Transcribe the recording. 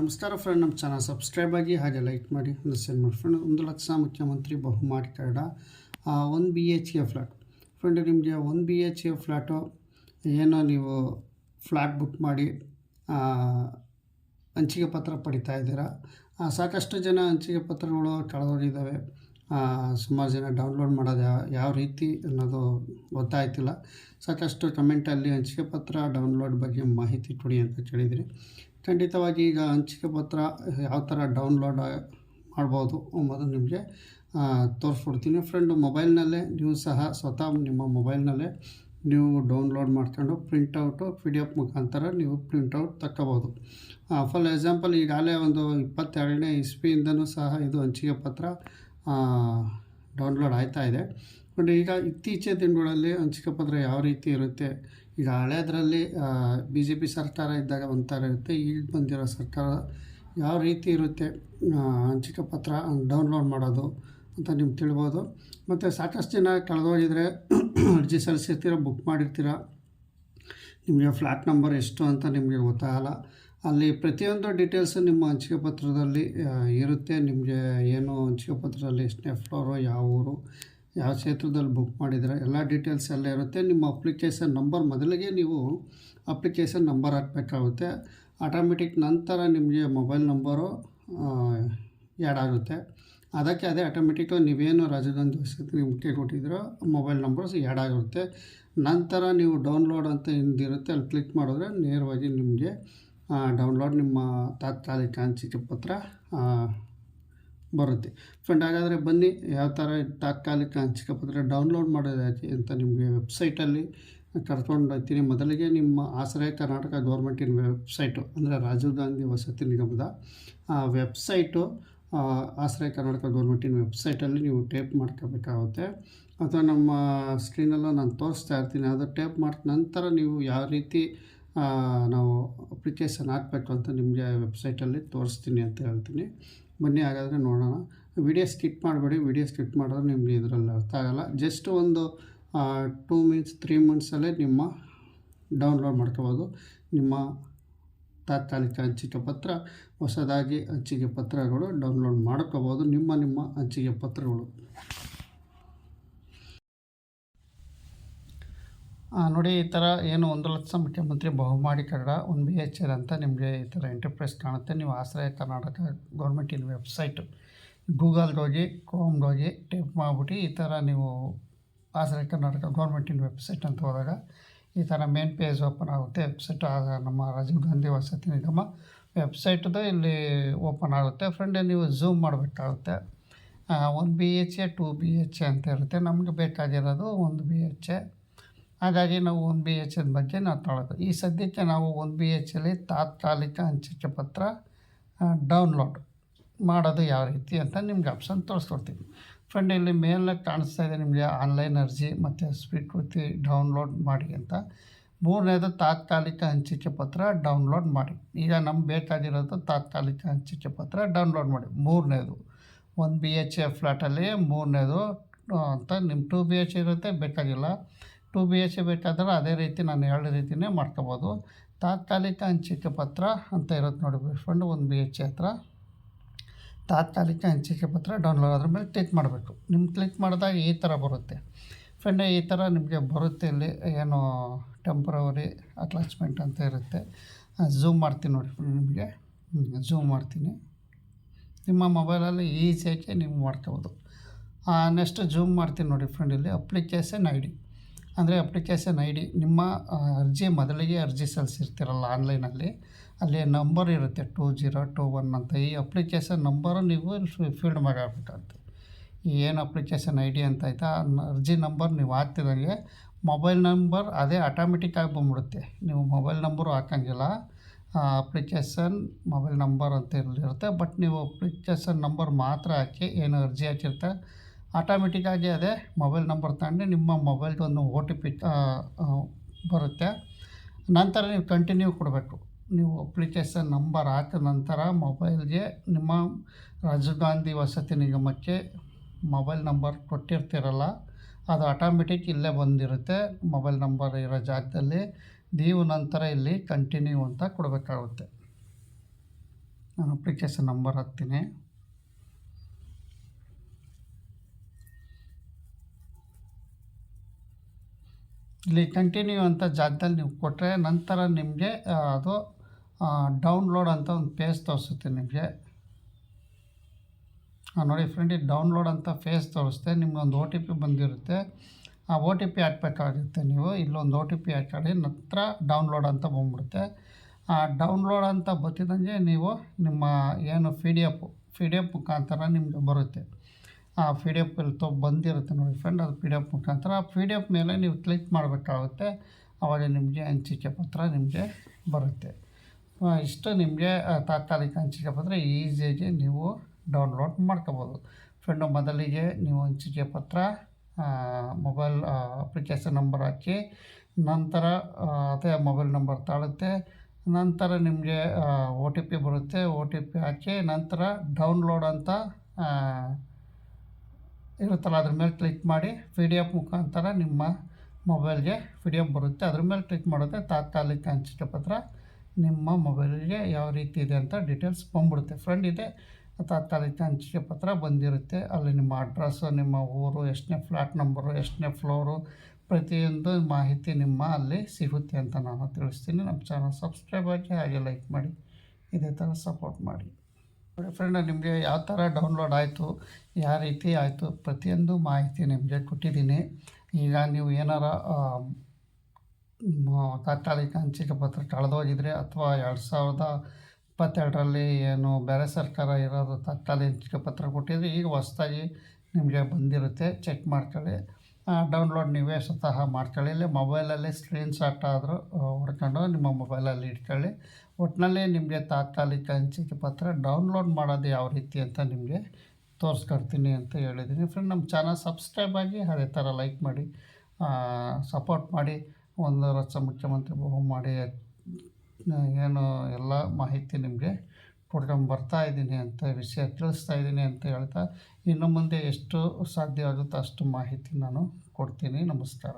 ನಮಸ್ಕಾರ ಫ್ರೆಂಡ್ ನಮ್ಮ channel subscribe ಆಗಿ ಹಾಗೆ ಲೈಕ್ ಮಾಡಿ, ಒಂದು ಸೆಂಡ್ ಮಾಡಿ. ಫ್ರೆಂಡ್ ಒಂದು ಲಕ್ಷ ಮುಖ್ಯಮಂತ್ರಿ ಬಹುಮಾಡಿ card one B H K flat friend ನಿಮಗೆ one B H K flat ಏನೋ ನೀವು ಫ್ಲ್ಯಾಟ್ ಬುಕ್ ಮಾಡಿ ಹಂಚಿಕೆ ಪತ್ರ ಪಡಿತಾ ಇದ್ದೀರಾ? ಸಾಕಷ್ಟು ಜನ ಹಂಚಿಕೆ ಪತ್ರಗಳು ಕಳೆದೋಗಿದ್ದಾವೆ ಸುಮಾರು ಜನ ಡೌನ್ಲೋಡ್ ಮಾಡೋದು ಯಾವ ಯಾವ ರೀತಿ ಅನ್ನೋದು ಗೊತ್ತಾಯ್ತಿಲ್ಲ. ಸಾಕಷ್ಟು ಕಮೆಂಟಲ್ಲಿ ಹಂಚಿಕೆ ಪತ್ರ ಡೌನ್ಲೋಡ್ ಬಗ್ಗೆ ಮಾಹಿತಿ ಕೊಡಿ ಅಂತ ಕೇಳಿದಿರಿ. ಖಂಡಿತವಾಗಿ ಈಗ ಹಂಚಿಕೆ ಪತ್ರ ಯಾವ ಥರ ಡೌನ್ಲೋಡ್ ಮಾಡ್ಬೋದು ಅನ್ನೋದು ನಿಮಗೆ ತೋರಿಸ್ಕೊಡ್ತೀನಿ. ಫ್ರೆಂಡು ಮೊಬೈಲ್ನಲ್ಲೇ ನೀವು ಸಹ ಸ್ವತಃ ನಿಮ್ಮ ಮೊಬೈಲ್ನಲ್ಲೇ ನೀವು ಡೌನ್ಲೋಡ್ ಮಾಡ್ಕೊಂಡು ಪ್ರಿಂಟೌಟು ಪಿ ಡಿ ಎಫ್ ಮುಖಾಂತರ ನೀವು ಪ್ರಿಂಟೌಟ್ ತಕ್ಕೋಬೋದು. ಫಾರ್ ಎಕ್ಸಾಂಪಲ್ ಈಗಾಗಲೇ ಒಂದು ಇಪ್ಪತ್ತೆರಡನೇ ಇಸ್ವಿಯಿಂದನೂ ಸಹ ಇದು ಹಂಚಿಕೆ ಪತ್ರ ಡೌನ್ಲೋಡ್ ಆಯ್ತಾ ಇದೆ. ಬಟ್ ಈಗ ಇತ್ತೀಚಿನ ದಿನಗಳಲ್ಲಿ ಹಂಚಿಕೆ ಯಾವ ರೀತಿ ಇರುತ್ತೆ? ಈಗ ಹಳೆಯದರಲ್ಲಿ ಬಿ ಜೆ ಪಿ ಸರ್ಕಾರ ಇದ್ದಾಗ ಒಂಥರ ಇರುತ್ತೆ, ಈಗ ಬಂದಿರೋ ಸರ್ಕಾರ ಯಾವ ರೀತಿ ಇರುತ್ತೆ? ಹಂಚಿಕೆ ಪತ್ರ ಡೌನ್ಲೋಡ್ ಮಾಡೋದು ಅಂತ ನಿಮ್ಗೆ ತಿಳ್ಬೋದು. ಮತ್ತು ಸಾಕಷ್ಟು ಜನ ಕಳೆದೋಗಿದ್ರೆ ಅರ್ಜಿ ಸಲ್ಲಿಸಿರ್ತೀರ ಬುಕ್ ಮಾಡಿರ್ತೀರ? ನಿಮಗೆ ಫ್ಲ್ಯಾಟ್ ನಂಬರ್ ಎಷ್ಟು ಅಂತ ನಿಮಗೆ ಗೊತ್ತಾಗಲ್ಲ. ಅಲ್ಲಿ ಪ್ರತಿಯೊಂದು ಡೀಟೇಲ್ಸು ನಿಮ್ಮ ಹಂಚಿಕೆ ಪತ್ರದಲ್ಲಿ ಇರುತ್ತೆ. ನಿಮಗೆ ಏನು ಹಂಚಿಕೆ ಪತ್ರದಲ್ಲಿ ಎಷ್ಟನೇ ಫ್ಲೋರು ಯಾವ ಊರು, ಯಾವ ಕ್ಷೇತ್ರದಲ್ಲಿ ಬುಕ್ ಮಾಡಿದರೆ ಎಲ್ಲ ಡೀಟೇಲ್ಸ್ ಎಲ್ಲ ಇರುತ್ತೆ. ನಿಮ್ಮ ಅಪ್ಲಿಕೇಶನ್ ನಂಬರ್ ಮೊದಲಿಗೆ ನೀವು ಅಪ್ಲಿಕೇಶನ್ ನಂಬರ್ ಹಾಕಬೇಕಾಗುತ್ತೆ. ಆಟೋಮೆಟಿಕ್ ನಂತರ ನಿಮಗೆ ಮೊಬೈಲ್ ನಂಬರು ಆ್ಯಡ್ ಆಗುತ್ತೆ. ಅದಕ್ಕೆ ಅದೇ ಆಟೋಮೆಟಿಕ್ ನೀವೇನು ರಾಜಧಾನಿ ವಸತಿ ನಿಮಗೆ ಕೊಟ್ಟಿದ್ದೀರೋ ಮೊಬೈಲ್ ನಂಬರ್ಸ್ ಆ್ಯಡ್ ಆಗಿರುತ್ತೆ ನಂತರ ನೀವು ಡೌನ್ಲೋಡ್ ಅಂತ ಹಿಂದಿರುತ್ತೆ. ಅಲ್ಲಿ ಕ್ಲಿಕ್ ಮಾಡಿದ್ರೆ ನೇರವಾಗಿ ನಿಮಗೆ ಡೌನ್ಲೋಡ್ ನಿಮ್ಮ ತಾತ್ಕಾಲಿಕ ಹಂಚಿಕೆ ಪತ್ರ ಬರುತ್ತೆ. ಫ್ರೆಂಡ್ ಹಾಗಾದರೆ ಬನ್ನಿ, ಯಾವ ಥರ ತಾತ್ಕಾಲಿಕ ಹಂಚಿಕೆ ಪತ್ರ ಡೌನ್ಲೋಡ್ ಮಾಡೋದು ಯಾಕೆ ಅಂತ ನಿಮಗೆ ವೆಬ್ಸೈಟಲ್ಲಿ ಕರ್ಕೊಂಡು ಹೋಗ್ತೀನಿ ಮೊದಲಿಗೆ ನಿಮ್ಮ ಆಶ್ರಯ ಕರ್ನಾಟಕ ಗೌರ್ಮೆಂಟಿನ ವೆಬ್ಸೈಟು ಅಂದರೆ ರಾಜೀವ್ ಗಾಂಧಿ ವಸತಿ ನಿಗಮದ, ಆ ವೆಬ್ಸೈಟು ಆಶ್ರಯ ಕರ್ನಾಟಕ ಗೌರ್ಮೆಂಟಿನ ವೆಬ್ಸೈಟಲ್ಲಿ ನೀವು ಟೇಪ್ ಮಾಡ್ಕೋಬೇಕಾಗುತ್ತೆ. ಅಥವಾ ನಮ್ಮ ಸ್ಕ್ರೀನಲ್ಲೂ ನಾನು ತೋರಿಸ್ತಾ ಇರ್ತೀನಿ. ಅದು ಟೇಪ್ ಮಾಡಿದ ನಂತರ ನೀವು ಯಾವ ರೀತಿ ನಾವು ಅಪ್ಲಿಕೇಶನ್ ಹಾಕಬೇಕು ಅಂತ ನಿಮಗೆ ವೆಬ್ಸೈಟಲ್ಲಿ ತೋರಿಸ್ತೀನಿ ಅಂತ ಹೇಳ್ತೀನಿ. ಬನ್ನಿ ಹಾಗಾದರೆ ನೋಡೋಣ. ವಿಡಿಯೋ ಸ್ಕಿಪ್ ಮಾಡಬೇಡಿ. ವಿಡಿಯೋ ಸ್ಕಿಪ್ ಮಾಡಿದ್ರೆ ನಿಮಗೆ ಇದರಲ್ಲಿ ಅರ್ಥ ಆಗಲ್ಲ. ಜಸ್ಟ್ ಒಂದು ಟೂ ಮಿನಿಟ್ಸ್ ತ್ರೀ ಮಿನಿಟ್ಸಲ್ಲೇ ನಿಮ್ಮ ಡೌನ್ಲೋಡ್ ಮಾಡ್ಕೋಬೋದು. ನಿಮ್ಮ ತಾತ್ಕಾಲಿಕ ಹಂಚಿಕೆ ಪತ್ರ, ಹೊಸದಾಗಿ ಹಂಚಿಕೆ ಪತ್ರಗಳು ಡೌನ್ಲೋಡ್ ಮಾಡ್ಕೋಬೋದು. ನಿಮ್ಮ ನಿಮ್ಮ ಹಂಚಿಕೆ ಪತ್ರಗಳು. ನೋಡಿ, ಈ ಥರ ಏನು ಒಂದು ಲಕ್ಷ ಮುಖ್ಯಮಂತ್ರಿ ಬಹುಮಾಡಿ Kannada one B H L ಅಂತ ನಿಮಗೆ ಈ ಥರ ಎಂಟರ್ಪ್ರೈಸ್ ಕಾಣುತ್ತೆ. ನೀವು ಆಶ್ರಯ ಕರ್ನಾಟಕ ಗೌರ್ಮೆಂಟಿನ ವೆಬ್ಸೈಟು ಗೂಗಲ್ಗೆ ಹೋಗಿ ಕ್ರೋಮ್ಗೆ ಹೋಗಿ ಟೈಪ್ ಮಾಡಿಬಿಟ್ಟು ಈ ಥರ ನೀವು ಆಶ್ರಯ ಕರ್ನಾಟಕ ಗೌರ್ಮೆಂಟಿನ ವೆಬ್ಸೈಟ್ ಅಂತ ಹೋದಾಗ ಈ ಥರ ಮೇನ್ ಪೇಜ್ ಓಪನ್ ಆಗುತ್ತೆ. ವೆಬ್ಸೈಟ್ ನಮ್ಮ ರಾಜೀವ್ ಗಾಂಧಿ ವಸತಿ ನಿಗಮ ವೆಬ್ಸೈಟ್ದು ಇಲ್ಲಿ ಓಪನ್ ಆಗುತ್ತೆ. ಫ್ರೆಂಡ್ ನೀವು ಝೂಮ್ ಮಾಡಬೇಕಾಗುತ್ತೆ. One B H A two B H A ಅಂತ ಇರುತ್ತೆ. ನಮಗೆ ಬೇಕಾಗಿರೋದು ಒಂದು ಬಿ ಎಚ್ ಎ ಹಾಗಾಗಿ ನಾವು ಒನ್ ಬಿ ಎಚ್ ಎನ್ ಬಗ್ಗೆ ನಾವು ತೊಳೆದು. ಈ ಸದ್ಯಕ್ಕೆ ನಾವು ಒನ್ ಬಿ ಎಚ್ ಅಲ್ಲಿ ತಾತ್ಕಾಲಿಕ ಹಂಚಿಕೆ ಪತ್ರ ಡೌನ್ಲೋಡ್ ಮಾಡೋದು ಯಾವ ರೀತಿ ಅಂತ ನಿಮ್ಗೆ ಆಪ್ಷನ್ ತೋರಿಸ್ಕೊಡ್ತೀನಿ. ಫ್ರೆಂಡ್ ಇಲ್ಲಿ ಮೇಲೆ ಕಾಣಿಸ್ತಾ ಇದೆ ನಿಮಗೆ ಆನ್ಲೈನ್ ಅರ್ಜಿ ಮತ್ತು ಸ್ವೀಕೃತಿ ಡೌನ್ಲೋಡ್ ಮಾಡಿ ಅಂತ. ಮೂರನೇದು ತಾತ್ಕಾಲಿಕ ಹಂಚಿಕೆ ಪತ್ರ ಡೌನ್ಲೋಡ್ ಮಾಡಿ. ಈಗ ನಮ್ಗೆ ಬೇಕಾಗಿರೋದು ತಾತ್ಕಾಲಿಕ ಹಂಚಿಕೆ ಪತ್ರ ಡೌನ್ಲೋಡ್ ಮಾಡಿ. ಮೂರನೇದು ಒಂದು ಬಿ ಎಚ್ ಎ ಫ್ಲ್ಯಾಟಲ್ಲಿ ಮೂರನೇದು ಅಂತ ನಿಮ್ಮ ಟು ಬಿ ಎಚ್ ಇರುತ್ತೆ, ಬೇಕಾಗಿಲ್ಲ. ಟು ಬಿ ಎಚ್ ಬೇಕಾದ್ರೆ ಅದೇ ರೀತಿ ನಾನು ಎರಡು ರೀತಿಯೇ ಮಾಡ್ಕೋಬೋದು. ತಾತ್ಕಾಲಿಕ ಹಂಚಿಕೆ ಪತ್ರ ಅಂತ ಇರುತ್ತೆ ನೋಡಿ ಫ್ರೆಂಡ್ ಒಂದು ಬಿ ಎಚ್ ಎ ಹತ್ರ. ತಾತ್ಕಾಲಿಕ ಹಂಚಿಕೆ ಪತ್ರ ಡೌನ್ಲೋಡ್ ಅದ್ರ ಮೇಲೆ ಕ್ಲಿಕ್ ಮಾಡಬೇಕು. ನಿಮ್ಮ ಕ್ಲಿಕ್ ಮಾಡಿದಾಗ ಈ ಥರ ಬರುತ್ತೆ. ಫ್ರೆಂಡ್ ಈ ಥರ ನಿಮಗೆ ಬರುತ್ತೆ ಇಲ್ಲಿ ಏನು ಟೆಂಪ್ರವರಿ ಅಟ್ಯಾಚ್ಮೆಂಟ್ ಅಂತ ಇರುತ್ತೆ. ಝೂಮ್ ಮಾಡ್ತೀನಿ ನೋಡಿ ಫ್ರೆಂಡ್ ನಿಮಗೆ. ಝೂಮ್ ಮಾಡ್ತೀನಿ. ನಿಮ್ಮ ಮೊಬೈಲಲ್ಲಿ ಈಸಿಯಾಗಿ ನೀವು ಮಾಡ್ಕೋಬೋದು. ನೆಕ್ಸ್ಟ್ ಝೂಮ್ ಮಾಡ್ತೀನಿ ನೋಡಿ ಫ್ರೆಂಡ್ ಇಲ್ಲಿ ಅಪ್ಲಿಕೇಶನ್ ಐ ಡಿ ಅಂದರೆ ಅಪ್ಲಿಕೇಶನ್ ಐ ಡಿ ನಿಮ್ಮ ಅರ್ಜಿ ಮೊದಲಿಗೆ ಅರ್ಜಿ ಸಲ್ಲಿಸಿರ್ತೀರಲ್ಲ ಆನ್ಲೈನಲ್ಲಿ, ಅಲ್ಲಿ ನಂಬರ್ ಇರುತ್ತೆ ಟೂ ಜೀರೋ ಟೂ ಒನ್ ಅಂತ. ಈ ಅಪ್ಲಿಕೇಶನ್ ನಂಬರು ನೀವು ಫೀಲ್ಡ್ ಮಾಡಬೇಕಾಗುತ್ತೆ ಏನು ಅಪ್ಲಿಕೇಶನ್ ಐ ಡಿ ಅಂತ ಆಯಿತಾ ಅರ್ಜಿ ನಂಬರ್ ನೀವು ಹಾಕ್ತಿದಂಗೆ ಮೊಬೈಲ್ ನಂಬರ್ ಅದೇ ಆಟೋಮೆಟಿಕ್ ಆಗಿ ಬಂದ್ಬಿಡುತ್ತೆ. ನೀವು ಮೊಬೈಲ್ ನಂಬರು ಹಾಕೋಂಗಿಲ್ಲ ಅಪ್ಲಿಕೇಶನ್ ಮೊಬೈಲ್ ನಂಬರ್ ಅಂತ ಇರಲಿರುತ್ತೆ. ಬಟ್ ನೀವು ಅಪ್ಲಿಕೇಶನ್ ನಂಬರ್ ಮಾತ್ರ ಹಾಕಿ ಏನು ಅರ್ಜಿ ಹಾಕಿರ್ತಾರೆ ಆಟೋಮೆಟಿಕ್ಕಾಗಿ ಅದೇ ಮೊಬೈಲ್ ನಂಬರ್ ತಗೊಂಡು ನಿಮ್ಮ ಮೊಬೈಲ್ದು ಒಂದು ಓ ಟಿ ಪಿ ಬರುತ್ತೆ. ನಂತರ ನೀವು ಕಂಟಿನ್ಯೂ ಕೊಡಬೇಕು. ನೀವು ಅಪ್ಲಿಕೇಶನ್ ನಂಬರ್ ಹಾಕಿದ ನಂತರ ಮೊಬೈಲ್ಗೆ ನಿಮ್ಮ ರಾಜೀವ್ ಗಾಂಧಿ ವಸತಿ ನಿಗಮಕ್ಕೆ ಮೊಬೈಲ್ ನಂಬರ್ ಕೊಟ್ಟಿರ್ತೀರಲ್ಲ, ಅದು ಆಟೋಮೆಟಿಕ್ ಇಲ್ಲೇ ಬಂದಿರುತ್ತೆ. ಮೊಬೈಲ್ ನಂಬರ್ ಇರೋ ಜಾಗದಲ್ಲಿ ನೀವು ನಂತರ ಇಲ್ಲಿ ಕಂಟಿನ್ಯೂ ಅಂತ ಕೊಡಬೇಕಾಗುತ್ತೆ. ನಾನು ಅಪ್ಲಿಕೇಶನ್ ನಂಬರ್ ಹಾಕ್ತೀನಿ. ಇಲ್ಲಿ ಕಂಟಿನ್ಯೂ ಅಂತ ಜಾಗದಲ್ಲಿ ನೀವು ಕೊಟ್ಟರೆ ನಂತರ ನಿಮಗೆ ಅದು ಡೌನ್ಲೋಡ್ ಅಂತ ಒಂದು ಪೇಜ್ ತೋರಿಸುತ್ತೆ ನಿಮಗೆ. ನೋಡಿ ಫ್ರೆಂಡ್ ಡೌನ್ಲೋಡ್ ಅಂತ ಫೇಸ್ ತೋರಿಸುತ್ತೆ ನಿಮ್ಗೊಂದು ಒ ಟಿ ಪಿ ಬಂದಿರುತ್ತೆ. ಆ ಒ ಟಿ ಪಿ ಹಾಕ್ಬೇಕಾಗುತ್ತೆ ನೀವು. ಇಲ್ಲೊಂದು ಒ ಟಿ ಪಿ ಹಾಕಿ ನಂತರ ಡೌನ್ಲೋಡ್ ಅಂತ ಬಂದ್ಬಿಡುತ್ತೆ. ಆ ಡೌನ್ಲೋಡ್ ಅಂತ ಬತ್ತಿದಂಗೆ ನೀವು ನಿಮ್ಮ ಏನು P D F P D F ಮುಖಾಂತರ ನಿಮಗೆ ಬರುತ್ತೆ. ಆ ಪಿ ಡಿ ಎಫ್ ಇಲ್ಲಿ ಬಂದಿರುತ್ತೆ ನೋಡಿ ಫ್ರೆಂಡ್ ಅದು ಪಿ ಡಿ ಎಫ್ ಮುಖಾಂತರ. ಆ ಪಿ ಡಿ ಎಫ್ ಮೇಲೆ ನೀವು ಕ್ಲಿಕ್ ಮಾಡಬೇಕಾಗುತ್ತೆ. ಆವಾಗ ನಿಮಗೆ ಹಂಚಿಕೆ ಪತ್ರ ನಿಮಗೆ ಬರುತ್ತೆ. ಇಷ್ಟು ನಿಮಗೆ ತಾತ್ಕಾಲಿಕ ಹಂಚಿಕೆ ಪತ್ರ ಈಸಿಯಾಗಿ ನೀವು ಡೌನ್ಲೋಡ್ ಮಾಡ್ಕೋಬೋದು. ಫ್ರೆಂಡು ಮೊದಲಿಗೆ ನೀವು ಹಂಚಿಕೆ ಪತ್ರ ಮೊಬೈಲ್ ಅಪ್ಲಿಕೇಶನ್ ನಂಬರ್ ಹಾಕಿ, ನಂತರ ಅದೇ ಮೊಬೈಲ್ ನಂಬರ್ ತಾಳುತ್ತೆ. ನಂತರ ನಿಮಗೆ ಒ ಟಿ ಪಿ ಬರುತ್ತೆ. ಒ ಟಿ ಪಿ ಹಾಕಿ ನಂತರ ಡೌನ್ಲೋಡ್ ಅಂತ ಇರುತ್ತಲ್ಲ, ಅದ್ರ ಮೇಲೆ ಕ್ಲಿಕ್ ಮಾಡಿ ಪಿ ಡಿ ಎಫ್ ಮುಖಾಂತರ ನಿಮ್ಮ ಮೊಬೈಲ್ಗೆ ಪಿ ಡಿ ಎಫ್ ಬರುತ್ತೆ. ಅದ್ರ ಮೇಲೆ ಕ್ಲಿಕ್ ಮಾಡಿದ್ರೆ ತಾತ್ಕಾಲಿಕ ಹಂಚಿಕೆ ಪತ್ರ ನಿಮ್ಮ ಮೊಬೈಲ್ಗೆ ಯಾವ ರೀತಿ ಇದೆ ಅಂತ ಡೀಟೇಲ್ಸ್ ಬಂದ್ಬಿಡುತ್ತೆ. ಫ್ರೆಂಡ್ ಇದೆ, ತಾತ್ಕಾಲಿಕ ಅಂಚಿಕೆ ಪತ್ರ ಬಂದಿರುತ್ತೆ. ಅಲ್ಲಿ ನಿಮ್ಮ ಅಡ್ರೆಸ್ಸು ನಿಮ್ಮ ಊರು, ಎಷ್ಟನೇ ಫ್ಲ್ಯಾಟ್ ನಂಬರು ಎಷ್ಟನೇ ಫ್ಲೋರು ಪ್ರತಿಯೊಂದು ಮಾಹಿತಿ ನಿಮ್ಮ ಅಲ್ಲಿ ಸಿಗುತ್ತೆ ಅಂತ ನಾನು ತಿಳಿಸ್ತೀನಿ. ನಮ್ಮ ಚಾನಲ್ ಸಬ್ಸ್ಕ್ರೈಬ್ ಆಗಿ ಹಾಗೆ ಲೈಕ್ ಮಾಡಿ. ಇದೇ ಥರ ಸಪೋರ್ಟ್ ಮಾಡಿ. ಫ್ರೆಂಡ್ ನಿಮಗೆ ಯಾವ ಥರ ಡೌನ್ಲೋಡ್ ಆಯಿತು, ಯಾವ ರೀತಿ ಆಯಿತು, ಪ್ರತಿಯೊಂದು ಮಾಹಿತಿ ನಿಮಗೆ ಕೊಟ್ಟಿದ್ದೀನಿ. ಈಗ ನೀವು ಏನಾರ ತಾತ್ಕಾಲಿಕ ಹಂಚಿಕೆ ಪತ್ರ ಕಳೆದೋಗಿದ್ರೆ ಅಥವಾ ಎರಡು ಸಾವಿರದ ಇಪ್ಪತ್ತೆರಡರಲ್ಲಿ ಏನು ಬೇರೆ ಸರ್ಕಾರ ಇರೋದು ತಾತ್ಕಾಲಿಕ ಹಂಚಿಕೆ ಪತ್ರ ಕೊಟ್ಟಿದ್ರೆ ಈಗ ಹೊಸ್ದಾಗಿ ನಿಮಗೆ ಬಂದಿರುತ್ತೆ. ಚೆಕ್ ಮಾಡ್ಕೊಳ್ಳಿ. ಡೌನ್ಲೋಡ್ ನೀವೇ ಸ್ವತಃ ಮಾಡ್ಕೊಳ್ಳಿ. ಇಲ್ಲಿ ಮೊಬೈಲಲ್ಲಿ ಸ್ಕ್ರೀನ್ ಶಾಟ್ ಆದರೂ ಹೊಡ್ಕೊಂಡು ನಿಮ್ಮ ಮೊಬೈಲಲ್ಲಿ ಇಟ್ಕೊಳ್ಳಿ ಒಟ್ಟಿನಲ್ಲಿ ನಿಮಗೆ ತಾತ್ಕಾಲಿಕ ಹಂಚಿಕೆ ಪತ್ರ ಡೌನ್ಲೋಡ್ ಮಾಡೋದು ಯಾವ ರೀತಿ ಅಂತ ನಿಮಗೆ ತೋರಿಸ್ಕೊಡ್ತೀನಿ ಅಂತ ಹೇಳಿದ್ದೀನಿ. ಫ್ರೆಂಡ್ ನಮ್ಮ ಚಾನಲ್ ಸಬ್ಸ್ಕ್ರೈಬ್ ಆಗಿ ಅದೇ ಥರ ಲೈಕ್ ಮಾಡಿ ಸಪೋರ್ಟ್ ಮಾಡಿ. ಒಂದು ವರ್ಷ ಮುಖ್ಯಮಂತ್ರಿ ಬಹು ಮಾಡಿ ಏನು ಎಲ್ಲ ಮಾಹಿತಿ ನಿಮಗೆ ಕೊಡ್ಕೊಂಡು ಬರ್ತಾ ಇದ್ದೀನಿ ಅಂತ ವಿಷಯ ತಿಳಿಸ್ತಾ ಇದ್ದೀನಿ ಅಂತ ಹೇಳ್ತಾ ಇನ್ನು ಮುಂದೆ ಎಷ್ಟು ಸಾಧ್ಯವಾಗುತ್ತೋ ಅಷ್ಟು ಮಾಹಿತಿ ನಾನು ಕೊಡ್ತೀನಿ. ನಮಸ್ಕಾರ.